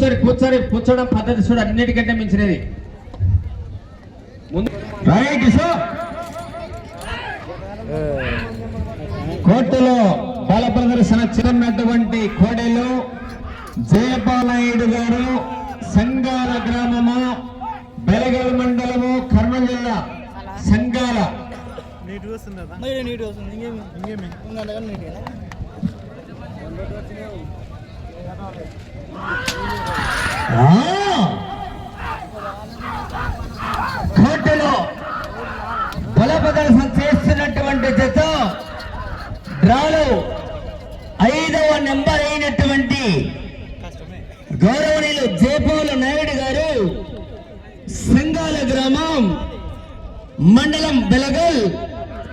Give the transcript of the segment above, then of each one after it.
కూర్చొని కూర్చొని కూర్చోడం పద్ధతి చూడు అన్నిటికంటే మించినది. Right so. కోర్టులో బల ప్రదర్శన చిరన్నటువంటి కోడెలు జయపాలనాయుడు గారు సంగాల గ్రామము బెలగల్ మండలము కర్నూలు జిల్లా సంగాల. వస్తుంది ఇంకేమి ఆ! కోర్టులో బల ప్రదర్శన చేస్తున్నటువంటి జత డ్రాలో ఐదవ నెంబర్ అయినటువంటి గౌరవనీయులు జయపాల నాయుడు గారు సింగాల గ్రామం మండలం బెలగల్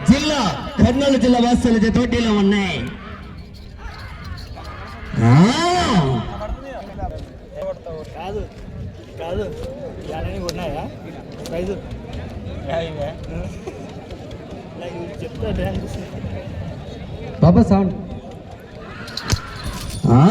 జిల్లా కర్నూలు జిల్లా వాసుల జతోటిలో ఉన్నాయి కాదు. ఇలానే ఉన్నాయా? ప్రైజు? చెప్తా బాబా సౌండ్. ఆ!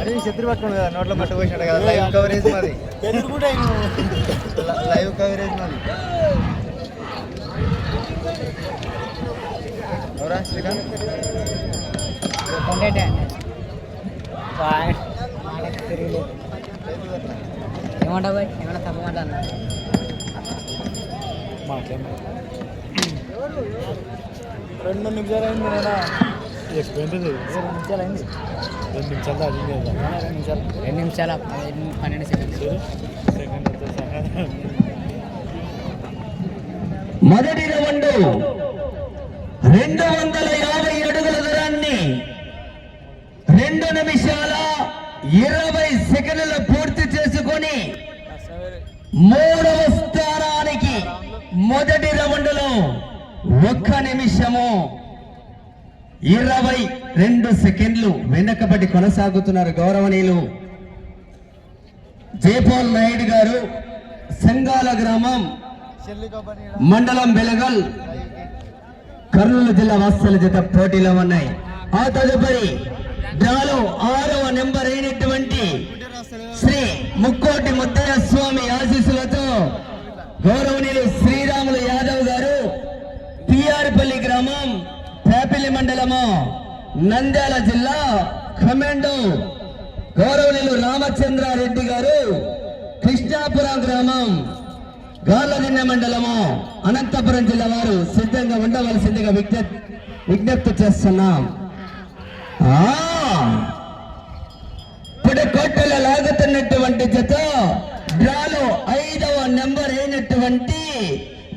అదే శత్రు పట్టుకోండి కదా నోట్లో మట్టి పోసినట్టు కదా లైవ్ కవరేజ్ మాది. ఎదుర్కొంటే లైవ్ కవరేజ్ మాది. ఎవరా శ్రీకాంత్? ఏమంటావు బాయ్. ఏమన్నా తప్ప మాట అన్నా? రెండు నిమిషాలు అయింది నేనా రెండు నిమిషాలు అయింది రెండు నిమిషాలు దాటింది రెండు నిమిషాలు రెండు నిమిషాల పన్నెండు- పన్నెండు సెకండ్లు మొదటి రౌండ్ రెండు వందల యాభై అడుగుల దూరాన్ని రెండు నిమిషాల ఇరవై సెకండ్లు పూర్తి చేసుకొని మూడవ స్థానానికి మొదటి రౌండ్లో ఒక్క నిమిషము ఇరవై రెండు సెకండ్లు వెనకబడి కొనసాగుతున్నారు గౌరవనీయులు. జయపాల్ నాయుడు గారు సంగాల గ్రామం మండలం బెలగల్ కర్నూలు జిల్లా వాస్తల జత పోటీలో ఉన్నాయి. ఆ తదుపరి డ్రాలో ఆరవ నెంబర్ అయినటువంటి శ్రీ ముక్కోటి ముద్దయ్య స్వామి ఆశీస్సులతో గౌరవ శ్రీరాములు యాదవ్ గారు పిఆర్పల్లి గ్రామం పేపల్లి మండలము నంద్యాల జిల్లా కమాండో గౌరవనీయులు రామచంద్రారెడ్డి గారు కృష్ణాపురం గ్రామం గార్లదిన్నె మండలము అనంతపురం జిల్లా వారు సిద్ధంగా ఉండవలసిందిగా విజ్ఞప్తి విజ్ఞప్తి చేస్తున్నాం. ఇప్పుడు కోట్టలో లాగుతున్నటువంటి జత డ్రాలో ఐదవ నెంబర్ అయినటువంటి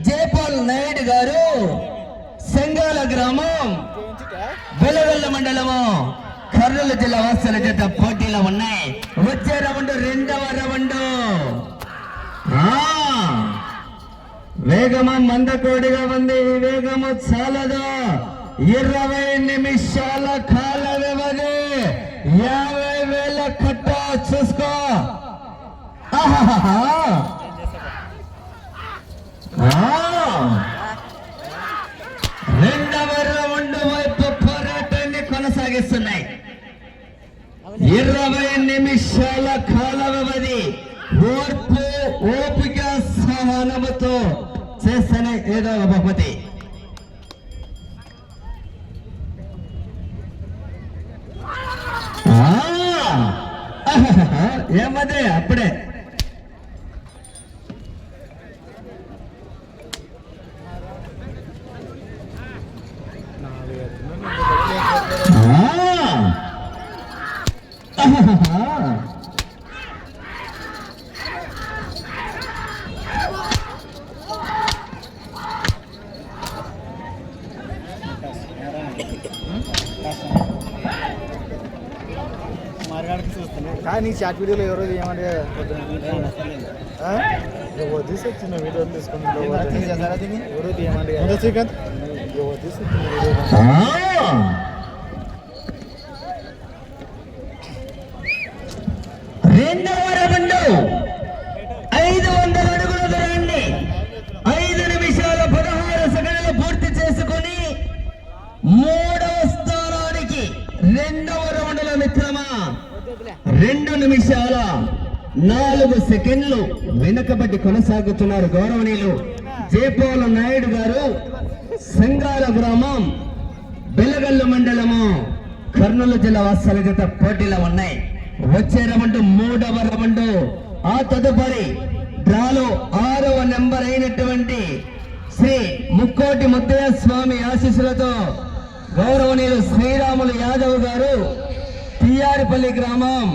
జయపాల్ నాయుడు గారు సెంగాల గ్రామం వెలవెల్ల మండలము కర్నూలు జిల్లా వాసుల చేత పోటీలో ఉన్నాయి. వచ్చే రౌండ్ రెండవ రౌండ్. ఆ! వేగము మందకోడిగా ఉంది ఈ వేగము చాలదు. ఇరవై నిమిషాల కాల వ్యవధి. యాభై వేల కట్ట చూసుకో. రెండవ రౌండ్. ఇరవై నిమిషాల కాల వ్యవధి ఓర్పు ఓపిక సహనముతో చేస్తేనే ఏదో ఒక బహుమతి ఆ! ఏమదే అప్పుడే షార్ట్ వీడియోలో ఎవరో ఏమంటే తీసుకొచ్చిన వీడియో తీసుకుని ఎవరో తీయమంటే శ్రీకాంత్ ఎవరు తీసుకొచ్చిన వీడియో ఆ! రెండవ రౌండ్ ఐదు వందల అడుగుల దూరాన్ని ఐదు నిమిషాల పదహారు సెకండ్లు పూర్తి చేసుకొని మూడవ స్థానానికి రెండవ రౌండ్లో మిత్రమా రెండు నిమిషాల నాలుగు సెకండ్లు వెనుకబడి కొనసాగుతున్నారు గౌరవనీయులు. జయపాల నాయుడు గారు సంగాల గ్రామం బెలగల్లు మండలము కర్నూలు జిల్లా వాస్తల జత పోటీలో ఉన్నాయి. వచ్చే రౌండ్ మూడవ రౌండ్. ఆ తదుపరి డ్రాలో ఆరవ నెంబర్ అయినటువంటి శ్రీ ముక్కోటి ముద్దయ్య స్వామి ఆశీస్సులతో గౌరవనీయులు శ్రీరాములు యాదవ్ గారు పిఆర్పల్లి గ్రామం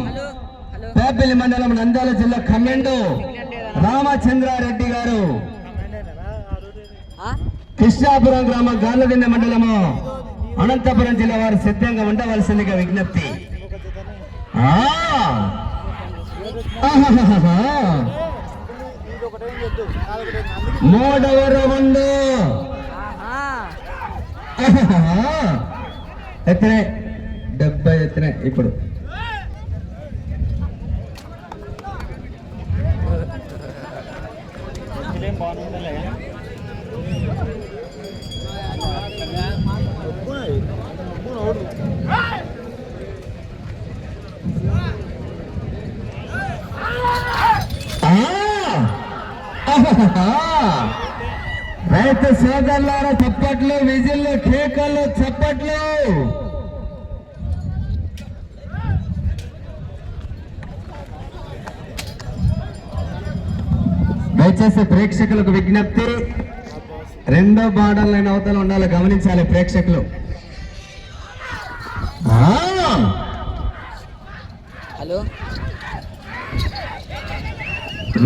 పేపల్లి మండలం నంద్యాల జిల్లా ఖమ్మెండు రామచంద్రారెడ్డి గారు. కృష్ణాపురం గ్రామం గార్లదిండ మండలము అనంతపురం జిల్లా వారు సిద్ధంగా ఉండవలసిందిగా విజ్ఞప్తి. మూడవ రౌండ్. ఎత్తనే. ఇప్పుడు ఆ! ఆహాహా. రైతు సోదరులారా చప్పట్లు విజిల్లు కేకలు చప్పట్లు దయచేసి ప్రేక్షకులకు విజ్ఞప్తి. రెండో బాడల్ లైన్ అవతల ఉండాలి గమనించాలి ప్రేక్షకులు! హలో?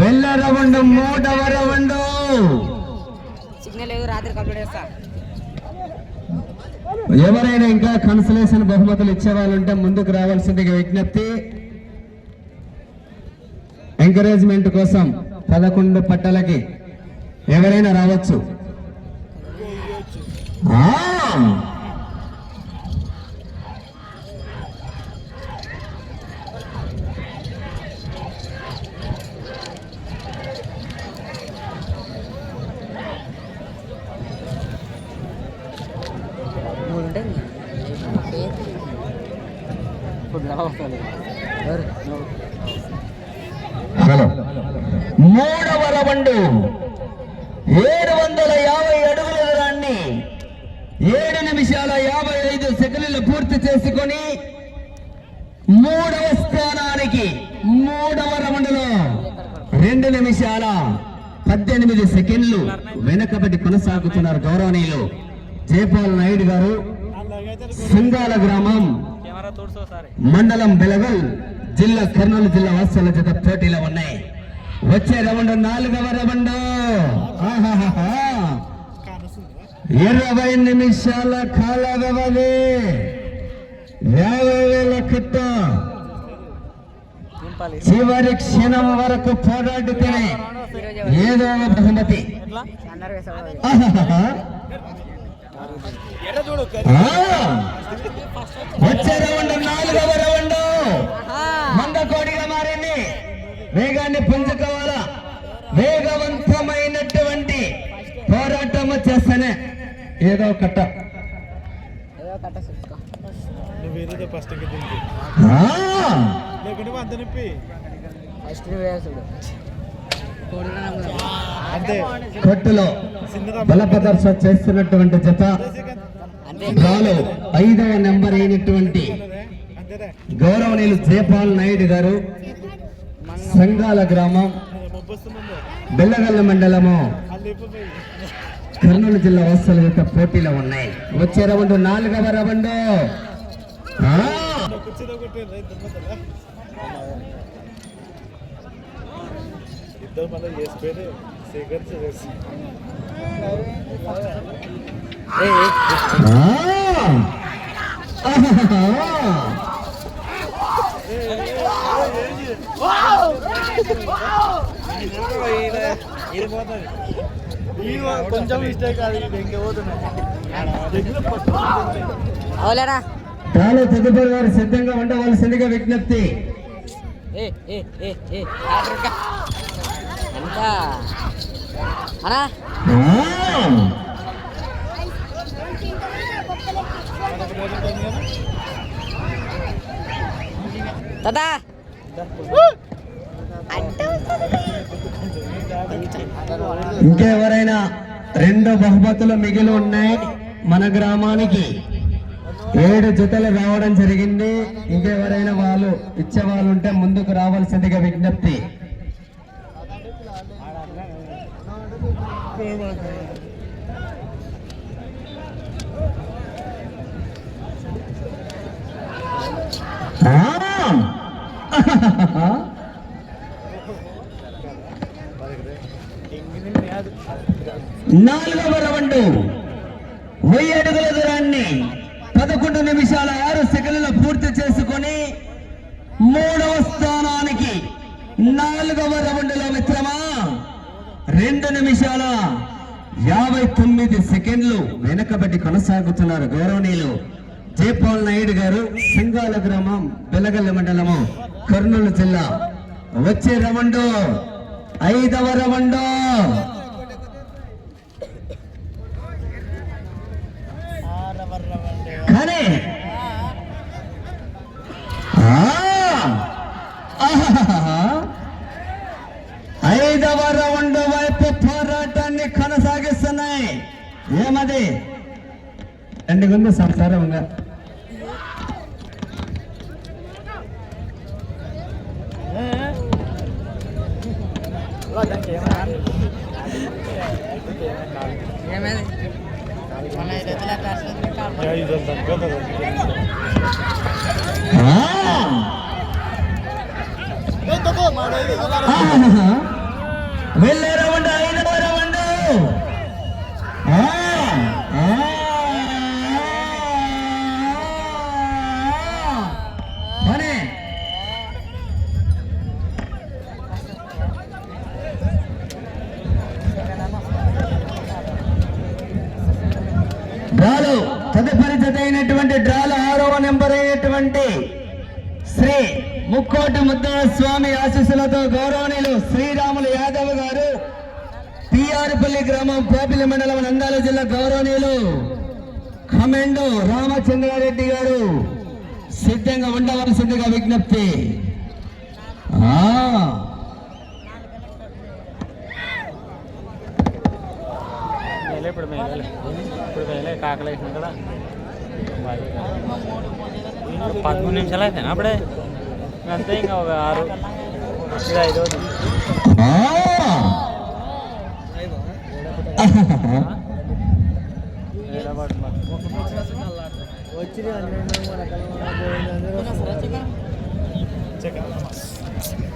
వెళ్ళ రౌండ్ మూడవ రౌండ్ సిగ్నల్ రాత్రి కంప్లీట్ చేస్తా. ఎవరైనా ఇంకా కన్సలేషన్ బహుమతులు ఇచ్చే వాళ్ళు ఉంటే ముందుకు రావాల్సిందిగా విజ్ఞప్తి. ఎంకరేజ్మెంట్ కోసం. పదకొండు పట్టలకి ఎవరైనా రావచ్చు ఆ! మూడు ఉంటాయి ఇప్పుడు రావాలి ఎవరు హలో మూడవ రౌండ్ ఏడు వందల యాభై అడుగుల దూరాన్ని ఏడు నిమిషాల యాభై ఐదు సెకండ్లు పూర్తి చేసుకొని మూడవ స్థానానికి మూడవ రౌండ్లో రెండు నిమిషాల పద్దెనిమిది సెకండ్లు వెనకబడి కొనసాగుతున్నారు గౌరవనీయులు. జయపాల్ నాయుడు గారు సింగాల గ్రామం మండలం బెలగల్ జిల్లా కర్నూలు జిల్లా వాస్తవాల జత పోటీలో ఉన్నాయి. వచ్చే రౌండ్ నాలుగవ రౌండ్. ఇరవై నిమిషాల కాల వ్యవధి యాభై వేల కట్ట. చివరి క్షణం వరకు పోరాడితేనే ఏదో బహుమతి! వచ్చే రౌండ్ నాలుగవ రౌండ్. మందకోడిగా మారింది. వేగాన్ని పుంజుకోవాలా? వేగవంతమైనటువంటి పోరాటం చేస్తేనే ఏదో కట్ట. ఏదో కట్ట లేకుంటే అంత నొప్పి. ఫస్ట్ అంతే. కొట్టులో బల ప్రదర్శన చేస్తున్నటువంటి జత ఐదవ నెంబర్ అయినటువంటి గౌరవనీయులు జయపాల్ నాయుడు గారు సంగాల గ్రామం బెల్లగల్ల మండలము కర్నూలు జిల్లా వాస్తవాల యొక్క పోటీలో ఉన్నాయి. వచ్చే రౌండ్ నాలుగవ రౌండ్. ఇద్దరు మళ్ళీ చేసిపోయి సేకరించి! కొంచెం మిస్టేక్ తాను తదుపరి వారు సిద్ధంగా ఉండవలసిందిగా విజ్ఞప్తి. ఎంత? అనా తాతా. ఇంకెవరైనా రెండు బహుమతులు మిగిలి ఉన్నాయి మన గ్రామానికి. ఏడు జతలు రావడం జరిగింది. ఇంకెవరైనా వాళ్ళు ఇచ్చే వాళ్ళు ఉంటే ముందుకు రావాల్సిందిగా విజ్ఞప్తి! నాలుగవ రౌండ్. వెయ్యి అడుగుల దూరాన్ని పదకొండు నిమిషాల ఆరు సెకండ్లలో పూర్తి చేసుకొని మూడవ స్థానానికి నాలుగవ రౌండ్లో మిత్రమా రెండు నిమిషాల యాభై తొమ్మిది సెకండ్లు వెనకబడి కొనసాగుతున్నారు గౌరవనీయులు జయపాల్ నాయుడు గారు సింగాల గ్రామం బెలగల్లి మండలము కర్నూలు జిల్లా. వచ్చే రవండో ఐదవ రవండో కానీ ఐదవ రౌండ్ వైపు పోరాటాన్ని కొనసాగిస్తున్నాయి. ఏమది? రెండు గుంది సంసారంగా ఏమైంది మొన్న ఐదు వందల అట్లా కాదు. ఐదు వందలు తక్కువ ఆ! ఆహాహా! వెళ్ళే రౌండ్ ఐదవ రౌండ్ డ్రాలు తదుపరి జత అయినటువంటి డ్రాలు ఆరవ నెంబర్ అయినటువంటి శ్రీ ముక్కోటి ముద్దల స్వామి ఆశీస్సులతో గౌరవనీయులు శ్రీ పిఆర్పల్లి గ్రామం పోపిలి మండలం నంద్యాల జిల్లా గౌరవనీయులు ఖమెండు రామచంద్రారెడ్డి గారు సిద్ధంగా ఉండవలసిందిగా విజ్ఞప్తి. ఇప్పుడు ఇప్పుడు కాకలు వేసినాం కదా పదమూడు నిమిషాలు అయిపోయినా అప్పుడే? అంతే ఇంకా ఒక ఆరు ఇది ఐదోది వచ్చి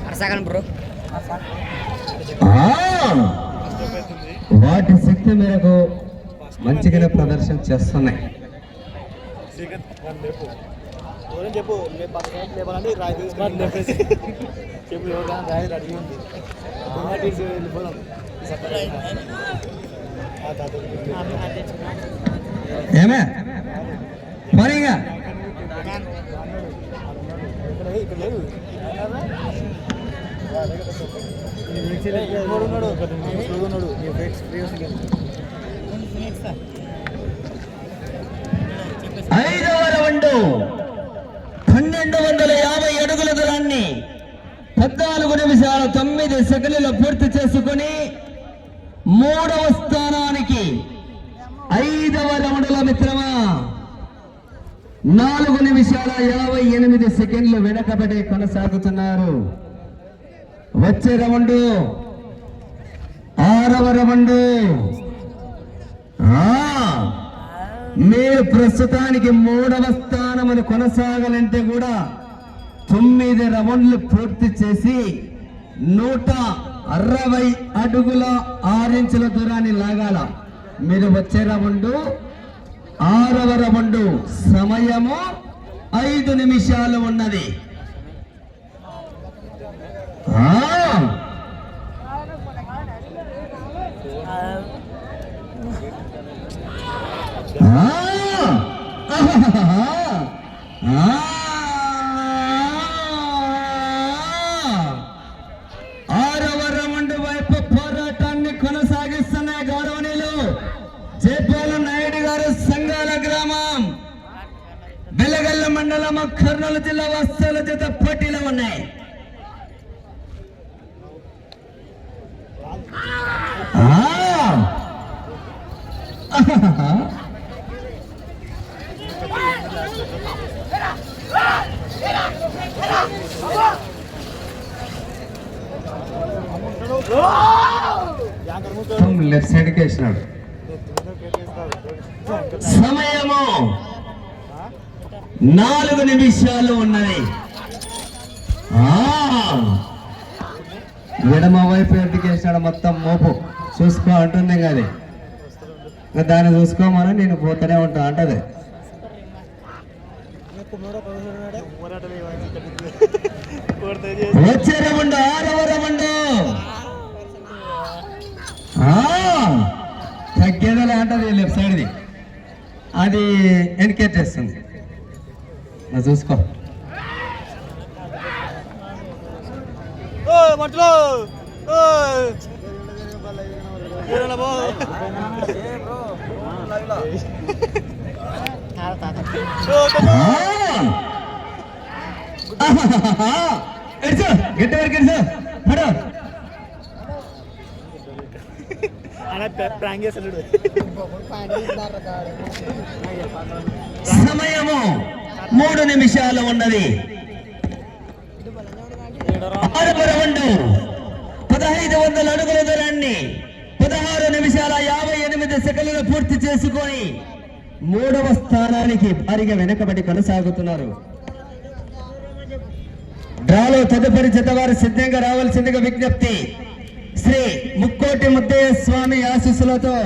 అరసగం బ్రో ఆ! వాటి శక్తి మేరకు మంచిగానే ప్రదర్శన చేస్తున్నాయి చెప్పు చెప్పు ఏమే? మరిగా ఇక్కడ ఇక్కడ లేవు ఐదవ రౌండ్. పన్నెండు వందల యాభై అడుగుల దూరాన్ని పద్నాలుగు నిమిషాల తొమ్మిది సెకండ్లలో పూర్తి చేసుకుని మూడవ స్థానాన్ని స్థానానికి ఐదవ రౌండ్ల మిత్రమా నాలుగు నిమిషాల యాభై ఎనిమిది సెకండ్లు వెనకబడి కొనసాగుతున్నారు. వచ్చే రౌండ్ ఆరవ రౌండ్. ఆ మీరు ప్రస్తుతానికి మూడవ స్థానమును కొనసాగాలంటే కూడా తొమ్మిది రౌండ్లు పూర్తి చేసి నూట అరవై అడుగుల ఆరించుల దూరాన్ని లాగాల. మీరు వచ్చే రౌండ్ ఆరవ రౌండ్ సమయము ఐదు నిమిషాలు ఉన్నది. కర్నూలు జిల్లా వస్తువుల జత పోటీలో ఉన్నాయి. లెఫ్ట్ సైడ్కి వేసినాడు సమయము నాలుగు నిమిషాలు ఉన్నది. ఎడమ వైపు ఎందుకు మొత్తం మోపు. చూసుకో అంటుంది కానీ. ఇంకా దాన్ని చూసుకోమని నేను పోతూనే ఉంటా అంటది. వచ్చే రమండు ఆరవ రమండు తగ్గేదలే అంటది లెఫ్ట్ సైడ్ది. అది వెనకెట్టేస్తుంది నువ్వు చూసుకో. ఎడుచు గట్టి వరకు ఎడుచు చేస్తాడు. సమయము. మూడు నిమిషాలు ఉన్నది. ఆరవ రౌండ్. పదహైదు వందల అడుగుల దూరాన్ని పదహారు నిమిషాల యాభై ఎనిమిది సెకండ్లు పూర్తి చేసుకొని మూడవ స్థానానికి భారీగా వెనుకబడి కొనసాగుతున్నారు. డ్రాలో తదుపరి జతవారు సిద్ధంగా రావాల్సిందిగా విజ్ఞప్తి. శ్రీ ముక్కోటి ముద్దయ్య స్వామి ఆశీస్సులతో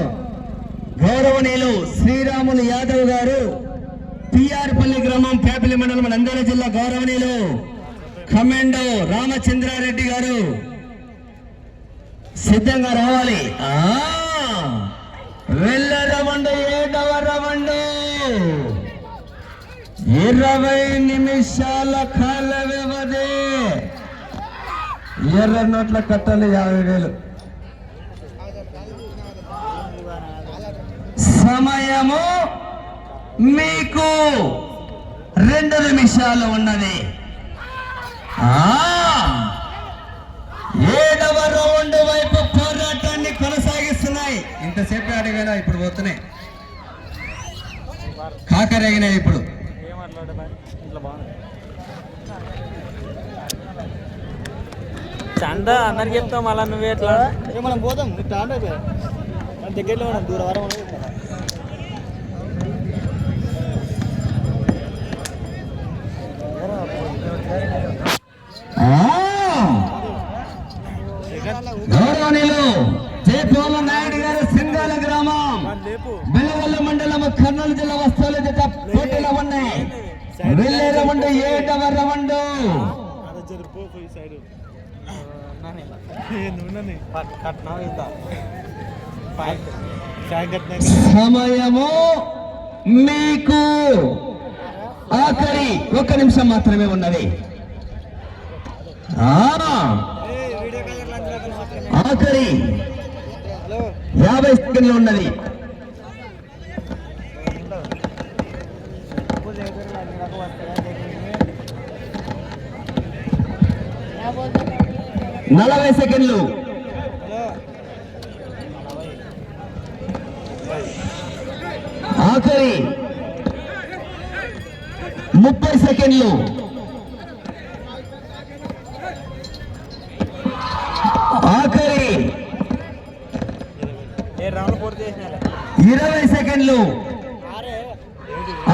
గౌరవనీయులు శ్రీరాములు యాదవ్ గారు పిఆర్పల్లి గ్రామం పేపల్లి మండలం నంద్యాల జిల్లా గౌరవనీయులు కమాండో రామచంద్రారెడ్డి గారు. సిద్ధంగా రావాలి. ఆ! వెళ్ళ ఏడవ రవండు ఇరవై నిమిషాల కాల వ్యవధి. ఎర్ర నోట్ల కట్టాలి యాభై వేలు. సమయము మీకు రెండు నిమిషాలు ఉన్నది. ఆ! ఏడవ రౌండ్ వైపు పోరాటాన్ని కొనసాగిస్తున్నాయి. ఇంతసేపు అడిగాను? ఇప్పుడు పోతున్నాయి కాకరేగినాయి ఇప్పుడు. ఏం మాట్లాడే బాయ్ ఇట్లా బాగుంది చంద అందరికి చెప్తావు మళ్ళా నువ్వే ఎట్లా మనం మన దగ్గరలో దూరం సైడ్. సమయము మీకు ఆఖరి ఒక్క నిమిషం మాత్రమే ఉన్నది. ఆఖరి యాభై సెకండ్లు ఉన్నది. నలభై సెకండ్లు ఆఖరి ముప్పై సెకండ్లు ఆఖరి ఇరవై సెకండ్లు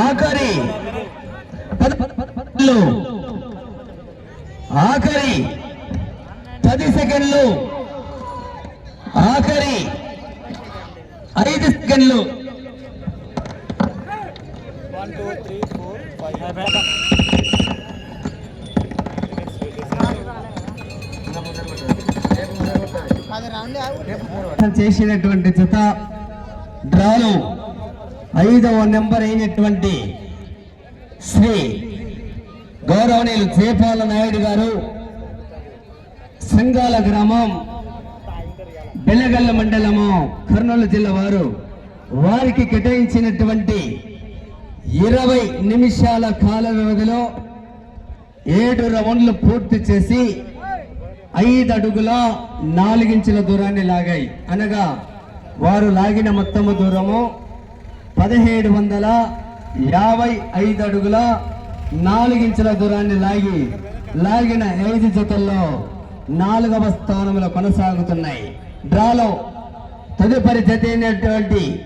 ఆఖరి పద- పద- పద- పదలు. ఆఖరి పది సెకండ్లు. ఆఖరి ఐదు సెకండ్లు. చేసినటువంటి జత డ్రాలో ఐదవ నెంబర్ అయినటువంటి శ్రీ గౌరవనీయులు చేపాల నాయుడు గారు. సంగాల గ్రామం బెల్లగల్ల మండలము కర్నూలు జిల్లా వారు వారికి కేటాయించినటువంటి ఇరవై నిమిషాల కాల వ్యవధిలో ఏడు రౌండ్లు పూర్తి చేసి ఐదు అడుగుల నాలుగించుల దూరాన్ని లాగాయి. అనగా వారు లాగిన మొత్తము దూరము పదిహేడు వందల యాభై ఐదు అడుగుల నాలుగించుల దూరాన్ని లాగి లాగిన ఐదు జతల్లో నాలుగవ స్థానంలో కొనసాగుతున్నాయి. డ్రాలో తదుపరి జత అయినటువంటి